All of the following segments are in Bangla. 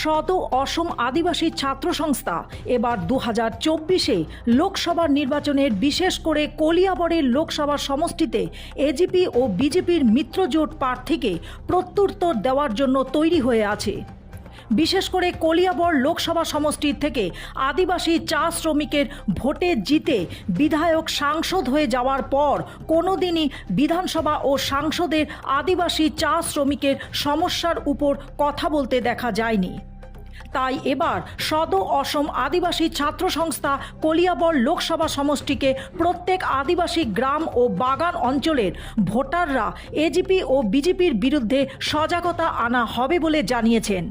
শত অসম আদিবাসী ছাত্র সংস্থা এবার দু হাজার চব্বিশে লোকসভা নির্বাচনের বিশেষ করে কলিয়াবরের লোকসভা সমষ্টিতে এজিপি ও বিজেপির মিত্রজোট প্রার্থীকে প্রত্যুত্তর দেওয়ার জন্য তৈরি হয়ে আছে। বিশেষ করে কলিয়াবর লোকসভা সমষ্টির থেকে আদিবাসী চা শ্রমিকের ভোটে জিতে বিধায়ক সাংসদ হয়ে যাওয়ার পর কোনোদিনই বিধানসভা ও সাংসদের আদিবাসী চা শ্রমিকের সমস্যার উপর কথা বলতে দেখা যায়নি। তাই এবার সদ অসম আদিবাসী ছাত্র সংস্থা কলিয়াবর লোকসভা সমষ্টিকে প্রত্যেক আদিবাসী গ্রাম ও বাগান অঞ্চলের ভোটাররা এজিপি ও বিজেপির বিরুদ্ধে সজাগতা আনা হবে বলে জানিয়েছেন।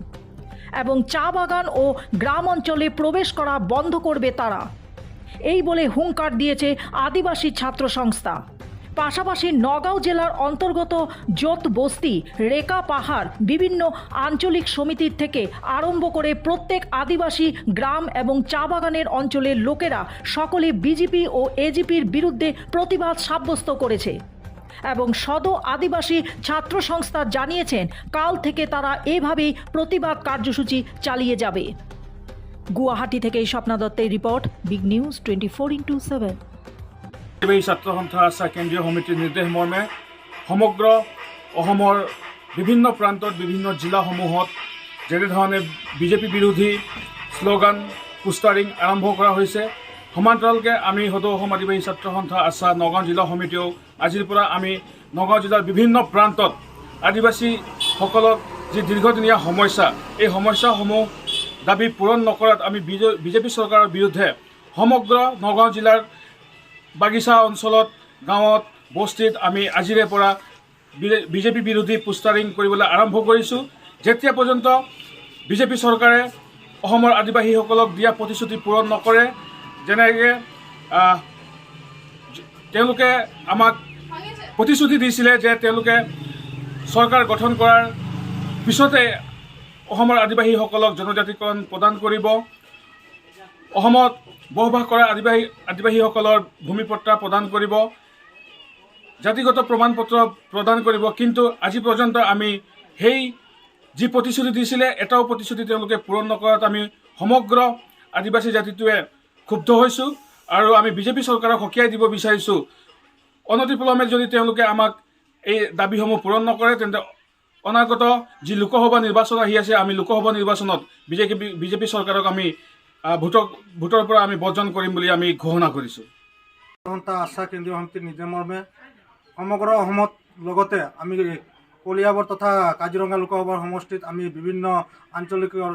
এবং চা বাগান ও গ্রাম অঞ্চলে প্রবেশ করা বন্ধ করবে তারা। এই বলে হুঙ্কার দিয়েছে আদিবাসী ছাত্র সংস্থা। পাশাপাশি নগাঁও জেলার অন্তর্গত জোত বস্তি, রেকা পাহাড়, বিভিন্ন আঞ্চলিক সমিতির থেকে আরম্ভ করে প্রত্যেক আদিবাসী গ্রাম এবং চা বাগানের অঞ্চলের লোকেরা সকলে বিজেপি ও এজিপির বিরুদ্ধে প্রতিবাদ সাব্যস্ত করেছে। এবং সদ আদিবাসী ছাত্র সংস্থা জানিয়েছেন, কাল থেকে তারা এভাবেই প্রতিবাদ কার্যসূচি চালিয়ে যাবে। গুয়াহাটি থেকে স্বপ্না দত্তের report big news twenty four into seven ছাত্ৰ সন্থা আছা কেন্দ্ৰীয় সমিতিৰ নিৰ্দেশ মৰ্মে সমগ্ৰ অসমৰ বিভিন্ন প্ৰান্তত, বিভিন্ন জিলাসমূহত যেনেধৰণে বিজেপি বিৰোধী শ্লোগান, পোষ্টাৰিং আৰম্ভ কৰা হৈছে সমান্তৰালকৈ আমি সদৌ অসম আদিবাসী ছাত্ৰ সন্থা আছা নগাঁও জিলা সমিতিয়েও আজিৰ পৰা আমি নগাঁও জিলাৰ বিভিন্ন প্ৰান্তত আদিবাসীসকলক যি দীৰ্ঘদিনীয়া সমস্যা, এই সমস্যাসমূহ দাবি পূৰণ নকৰাত আমি বিজেপি চৰকাৰৰ বিৰুদ্ধে সমগ্ৰ নগাঁও জিলাৰ বাগিচা অঞ্চলত, গাঁৱত বস্তিত আমি আজিৰে পৰা বিজেপি বিৰোধী পোষ্টাৰিং কৰিবলৈ আৰম্ভ কৰিছোঁ। যেতিয়া পৰ্যন্ত বিজেপি চৰকাৰে অসমৰ আদিবাসীসকলক দিয়া প্ৰতিশ্ৰুতি পূৰণ নকৰে যেনেকৈ তেওঁলোকে আমাক প্ৰতিশ্ৰুতি দিছিলে যে তেওঁলোকে চৰকাৰ গঠন কৰাৰ পিছতে অসমৰ আদিবাসীসকলক জনজাতিকৰণ প্ৰদান কৰিব। অসমত বসবাস কৰা আদিবাসী, আদিবাসীসকলৰ ভূমিপট্টা প্ৰদান কৰিব। জাতিগত প্ৰমাণ পত্ৰ প্ৰদান কৰিব। কিন্তু আজি পৰ্যন্ত আমি সেই যি প্ৰতিশ্ৰুতি দিছিলে, এটাও প্ৰতিশ্ৰুতি তেওঁলোকে পূৰণ নকৰাত আমি সমগ্ৰ আদিবাসী জাতিটোৱে ক্ষুব্ধ হৈছোঁ আৰু আমি বিজেপি চৰকাৰক সকীয়াই দিব বিচাৰিছোঁ। অনতিপলমে যদি তেওঁলোকে আমাক এই দাবীসমূহ পূৰণ নকৰে, তেন্তে অনাগত যি লোকসভা নিৰ্বাচন আহি আছে, আমি লোকসভা নিৰ্বাচনত বিজেপি বিজেপি চৰকাৰক আমি ভোটক, ভোটৰ পৰা আমি বৰ্জন কৰিম বুলি আমি ঘোষণা কৰিছোঁ। আশা কেন্দ্ৰীয় সমিতিৰ নিৰ্দেশ মৰ্মে সমগ্ৰ অসমত লগতে আমি কলিয়াবৰ তথা কাজিৰঙা লোকসভাৰ সমষ্টিত আমি বিভিন্ন আঞ্চলিকৰ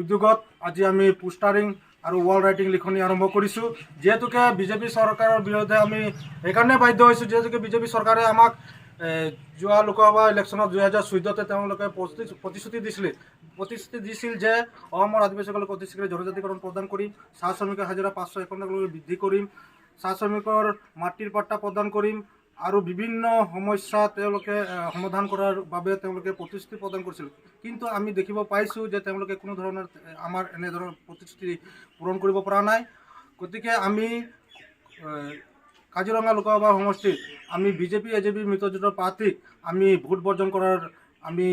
উদ্যোগত আজি আমি পোষ্টাৰিং আৰু ৱাল ৰাইটিং লিখনি আৰম্ভ কৰিছোঁ। যিহেতুকে বিজেপি চৰকাৰৰ বিৰুদ্ধে আমি সেইকাৰণে বাধ্য হৈছোঁ, যিহেতুকে বিজেপি চৰকাৰে আমাক যোৱা লোকসভা ইলেকশ্যনত দুহেজাৰ চৈধ্যতে তেওঁলোকে প্ৰতি- প্ৰতিশ্ৰুতি দিছিলে। প্ৰতিশ্ৰুতি দিছিল যে অসমৰ আদিবাসীসকলক অতি শীঘ্ৰে জনজাতিকৰণ প্ৰদান কৰিম, চাহ শ্ৰমিকৰ হাজিৰা পাঁচশো একাউণ্টলৈকে বৃদ্ধি কৰিম, চাহ শ্ৰমিকৰ মাটিৰ পাট্টা প্ৰদান কৰিম আৰু বিভিন্ন সমস্যা তেওঁলোকে সমাধান কৰাৰ বাবে তেওঁলোকে প্ৰতিশ্ৰুতি প্ৰদান কৰিছিল। কিন্তু আমি দেখিব পাইছোঁ যে তেওঁলোকে কোনো ধৰণৰ আমাৰ এনেধৰণৰ প্ৰতিশ্ৰুতি পূৰণ কৰিব পৰা নাই। গতিকে আমি কাজিৰঙা লোকসভা সমষ্টিত আমি বিজেপি, এ, জে পি মিত্ৰজোঁটৰ প্ৰাৰ্থীক আমি ভোট বৰ্জন কৰাৰ, আমি